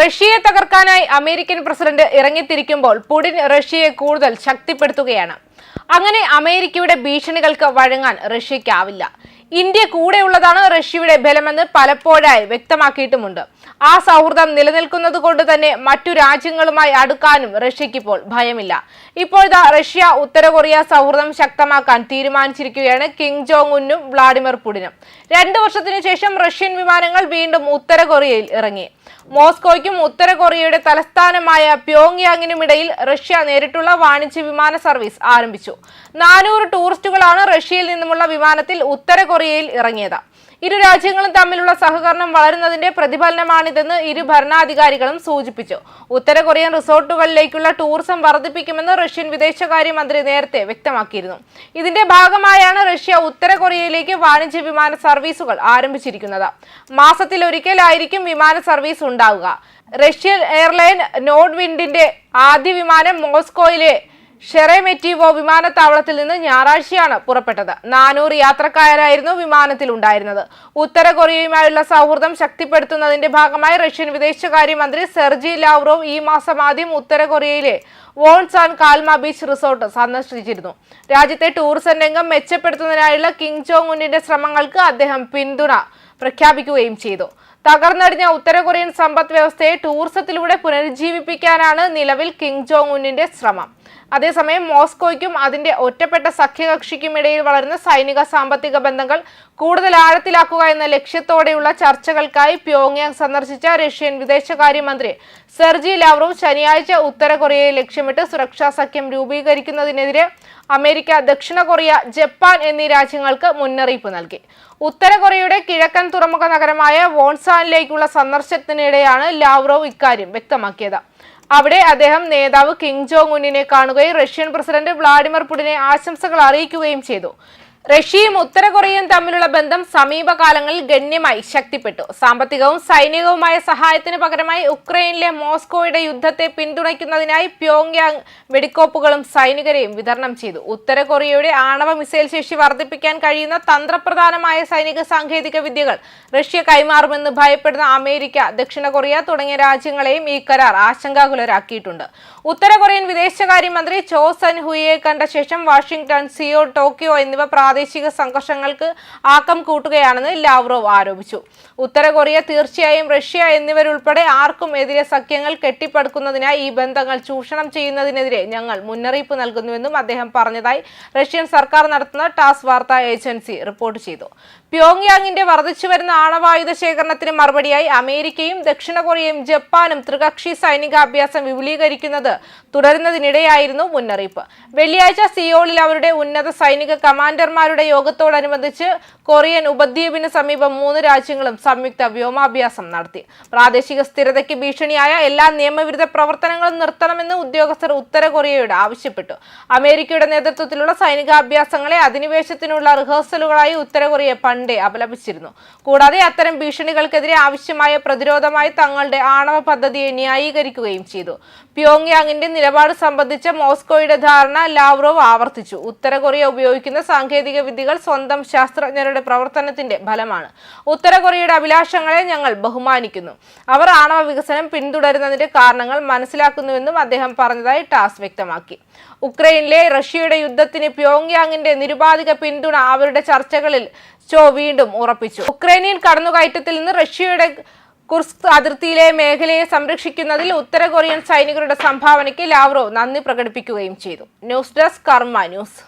റഷ്യയെ തകർക്കാനായി American president ഇറങ്ങിത്തിരിക്കുമ്പോൾ പുടിൻ റഷ്യയെ കൂടുതൽ ശക്തിപ്പെടുത്തുകയാണ്. അങ്ങനെ അമേരിക്കയുടെ ഭീഷണികൾക്ക് വഴങ്ങാൻ റഷ്യയ്ക്കാവില്ല. ഇന്ത്യ കൂടെയുള്ളതാണ് റഷ്യയുടെ ബലമെന്ന് പലപ്പോഴായി വ്യക്തമാക്കിയിട്ടുമുണ്ട്. ആ സൗഹൃദം നിലനിൽക്കുന്നത് കൊണ്ട് തന്നെ മറ്റു രാജ്യങ്ങളുമായി അടുക്കാനും റഷ്യയ്ക്ക് ഇപ്പോൾ ഭയമില്ല. ഇപ്പോഴത്തെ റഷ്യ ഉത്തര കൊറിയ സൗഹൃദം ശക്തമാക്കാൻ തീരുമാനിച്ചിരിക്കുകയാണ് കിങ് ജോങ് ഉന്നും വ്ളാഡിമിർ പുടിനും. രണ്ടു വർഷത്തിനു ശേഷം റഷ്യൻ വിമാനങ്ങൾ വീണ്ടും ഉത്തര കൊറിയയിൽ ഇറങ്ങി. മോസ്കോയ്ക്കും ഉത്തര കൊറിയയുടെ തലസ്ഥാനമായ പ്യോങ്യാങ്ങിനുമിടയിൽ റഷ്യ നേരിട്ടുള്ള വാണിജ്യ വിമാന സർവീസ് ആരംഭിച്ചു. നാനൂറ് ടൂറിസ്റ്റുകളാണ് റഷ്യയിൽ നിന്നുമുള്ള വിമാനത്തിൽ ഉത്തര കൊറിയയിൽ ഇറങ്ങിയത്. ഇരു രാജ്യങ്ങളും തമ്മിലുള്ള സഹകരണം വളരുന്നതിന്റെ പ്രതിഫലനമാണിതെന്ന് ഇരു ഭരണാധികാരികളും സൂചിപ്പിച്ചു. ഉത്തര കൊറിയൻ റിസോർട്ടുകളിലേക്കുള്ള ടൂറിസം വർദ്ധിപ്പിക്കുമെന്ന് റഷ്യൻ വിദേശകാര്യമന്ത്രി നേരത്തെ വ്യക്തമാക്കിയിരുന്നു. ഇതിന്റെ ഭാഗമായാണ് റഷ്യ ഉത്തര കൊറിയയിലേക്ക് വാണിജ്യ വിമാന സർവീസുകൾ ആരംഭിച്ചിരിക്കുന്നത്. മാസത്തിൽ ഒരിക്കലായിരിക്കും വിമാന സർവീസ് ഉണ്ടാവുക. റഷ്യൻ എയർലൈൻ നോഡ് വിൻഡിന്റെ ആദ്യ വിമാനം മോസ്കോയിലെ ഷെറെമെറ്റീവോ വിമാനത്താവളത്തിൽ നിന്ന് ഞായറാഴ്ചയാണ് പുറപ്പെട്ടത്. നാനൂറ് യാത്രക്കാരായിരുന്നു വിമാനത്തിൽ ഉണ്ടായിരുന്നത് ഉത്തര കൊറിയയുമായുള്ള സൗഹൃദം ശക്തിപ്പെടുത്തുന്നതിന്റെ ഭാഗമായി റഷ്യൻ വിദേശകാര്യമന്ത്രി സെർജി ലാവ്റോവ് ഈ മാസം ആദ്യം ഉത്തര കൊറിയയിലെ വോൺസാൻ കാൽമ ബീച്ച് റിസോർട്ട് സന്ദർശിച്ചിരുന്നു. രാജ്യത്തെ ടൂറിസം രംഗം മെച്ചപ്പെടുത്തുന്നതിനായുള്ള കിങ് ജോങ് ഉന്നിന്റെ ശ്രമങ്ങൾക്ക് അദ്ദേഹം പിന്തുണ പ്രഖ്യാപിക്കുകയും ചെയ്തു. തകർന്നടിഞ്ഞ ഉത്തര കൊറിയൻ സമ്പദ് വ്യവസ്ഥയെ ടൂറിസത്തിലൂടെ പുനരുജ്ജീവിപ്പിക്കാനാണ് നിലവിൽ കിങ് ജോങ് ഉന്നിന്റെ ശ്രമം. അതേസമയം മോസ്കോയ്ക്കും അതിന്റെ ഒറ്റപ്പെട്ട സഖ്യകക്ഷിക്കും ഇടയിൽ വളരുന്ന സൈനിക സാമ്പത്തിക ബന്ധങ്ങൾ കൂടുതൽ ആഴത്തിലാക്കുക എന്ന ലക്ഷ്യത്തോടെയുള്ള ചർച്ചകൾക്കായി പ്യോങ്യാങ് സന്ദർശിച്ച റഷ്യൻ വിദേശകാര്യമന്ത്രി സെർജി ലാവ്റോവ് ശനിയാഴ്ച ഉത്തര കൊറിയയെ ലക്ഷ്യമിട്ട് സുരക്ഷാ സഖ്യം രൂപീകരിക്കുന്നതിനെതിരെ അമേരിക്ക ദക്ഷിണ കൊറിയ ജപ്പാൻ എന്നീ രാജ്യങ്ങൾക്ക് മുന്നറിയിപ്പ് നൽകി. ഉത്തര കൊറിയയുടെ കിഴക്കൻ തുറമുഖ നഗരമായ വോൺസാനിലേക്കുള്ള സന്ദർശനത്തിനിടെയാണ് ലാവ്റോവ് ഇക്കാര്യം വ്യക്തമാക്കിയത്. അവിടെ അദ്ദേഹം നേതാവ് കിങ് ജോങ് ഉന്നിനെ കാണുകയും റഷ്യൻ പ്രസിഡന്റ് വ്ളാഡിമിർ പുടിനെ ആശംസകൾ അറിയിക്കുകയും ചെയ്തു. റഷ്യയും ഉത്തര കൊറിയയും തമ്മിലുള്ള ബന്ധം സമീപകാലങ്ങളിൽ ഗണ്യമായി ശക്തിപ്പെട്ടു. സാമ്പത്തികവും സൈനികവുമായ സഹായത്തിന് പകരമായി ഉക്രൈനിലെ മോസ്കോയുടെ യുദ്ധത്തെ പിന്തുണയ്ക്കുന്നതിനായി പ്യോങ്യാങ് വെടിക്കോപ്പുകളും സൈനികരെയും വിതരണം ചെയ്തു. ഉത്തര കൊറിയയുടെ ആണവ മിസൈൽ ശേഷി വർദ്ധിപ്പിക്കാൻ കഴിയുന്ന തന്ത്രപ്രധാനമായ സൈനിക സാങ്കേതിക വിദ്യകൾ റഷ്യ കൈമാറുമെന്ന് ഭയപ്പെടുന്ന അമേരിക്ക ദക്ഷിണ കൊറിയ തുടങ്ങിയ രാജ്യങ്ങളെയും ഈ കരാർ ആശങ്കാകുലരാക്കിയിട്ടുണ്ട്. ഉത്തര കൊറിയൻ വിദേശകാര്യമന്ത്രി ചോ സൻ ഹുയെ കണ്ട ശേഷം വാഷിംഗ്ടൺ സിയോ ടോക്കിയോ എന്നിവ പ്രാദേശിക സംഘർഷങ്ങൾക്ക് ആക്കം കൂട്ടുകയാണെന്ന് ലാവ്റോവ് ആരോപിച്ചു. ഉത്തര കൊറിയ തീർച്ചയായും റഷ്യ എന്നിവരുൾപ്പെടെ ആർക്കും എതിരെ സഖ്യങ്ങൾ കെട്ടിപ്പടുക്കുന്നതിനായി ഈ ബന്ധങ്ങൾ ചൂഷണം ചെയ്യുന്നതിനെതിരെ ഞങ്ങൾ മുന്നറിയിപ്പ് നൽകുന്നുവെന്നും അദ്ദേഹം പറഞ്ഞതായി റഷ്യൻ സർക്കാർ നടത്തുന്ന ടാസ് വാർത്താ ഏജൻസി റിപ്പോർട്ട് ചെയ്തു. പ്യോങ്യാങ്ങിന്റെ വർദ്ധിച്ചുവരുന്ന ആണവായുധ ശേഖരണത്തിന് മറുപടിയായി അമേരിക്കയും ദക്ഷിണ കൊറിയയും ജപ്പാനും ത്രികക്ഷി സൈനികാഭ്യാസം വിപുലീകരിക്കുന്നത് തുടരുന്നതിനിടെയായിരുന്നു മുന്നറിയിപ്പ്. വെള്ളിയാഴ്ച സിയോളിൽ അവരുടെ ഉന്നത സൈനിക കമാൻഡർമാരുടെ യോഗത്തോടനുബന്ധിച്ച് കൊറിയൻ ഉപദ്വീപിന് സമീപം മൂന്ന് രാജ്യങ്ങളും സംയുക്ത വ്യോമാഭ്യാസം നടത്തി. പ്രാദേശിക സ്ഥിരതയ്ക്ക് ഭീഷണിയായ എല്ലാ നിയമവിരുദ്ധ പ്രവർത്തനങ്ങളും നിർത്തണമെന്ന് ഉദ്യോഗസ്ഥർ ഉത്തര കൊറിയയോട് ആവശ്യപ്പെട്ടു. അമേരിക്കയുടെ നേതൃത്വത്തിലുള്ള സൈനികാഭ്യാസങ്ങളെ അധിനിവേശത്തിനുള്ള റിഹേഴ്സലുകളായി ഉത്തര കൊറിയ പണ്ടേ അപലപിച്ചിരുന്നു. കൂടാതെ അത്തരം ഭീഷണികൾക്കെതിരെ ആവശ്യമായ പ്രതിരോധമായി തങ്ങളുടെ ആണവ പദ്ധതിയെ ന്യായീകരിക്കുകയും ചെയ്തു. പ്യോങ്യാങ്ങിന്റെ നിലപാട് സംബന്ധിച്ച മോസ്കോയുടെ ധാരണ ലാവ്റോവ് ആവർത്തിച്ചു. ഉത്തര കൊറിയ ഉപയോഗിക്കുന്ന സാങ്കേതിക വിദ്യകൾ സ്വന്തം ശാസ്ത്രജ്ഞരുടെ പ്രവർത്തനത്തിന്റെ ഫലമാണ്. ഉത്തര കൊറിയയുടെ അഭിലാഷങ്ങളെ ഞങ്ങൾ ബഹുമാനിക്കുന്നു. അവർ ആണവ വികസനം പിന്തുടരുന്നതിന്റെ കാരണങ്ങൾ മനസ്സിലാക്കുന്നുവെന്നും അദ്ദേഹം പറഞ്ഞതായി ടാസ് വ്യക്തമാക്കി. ഉക്രൈനിലെ റഷ്യയുടെ യുദ്ധത്തിന് പ്യോങ്യാങ്ങിന്റെ നിരുപാധിക പിന്തുണ അവരുടെ ചർച്ചകളിൽ ചോ വീണ്ടും ഉറപ്പിച്ചു. ഉക്രൈനിയൻ കടന്നുകയറ്റത്തിൽ നിന്ന് റഷ്യയുടെ കുർസ്ക് അതിർത്തിയിലെ മേഖലയെ സംരക്ഷിക്കുന്നതിൽ ഉത്തര കൊറിയൻ സൈനികരുടെ സംഭാവനയ്ക്ക് ലാവ്റോ നന്ദി പ്രകടിപ്പിക്കുകയും ചെയ്തു. News desk Karma news.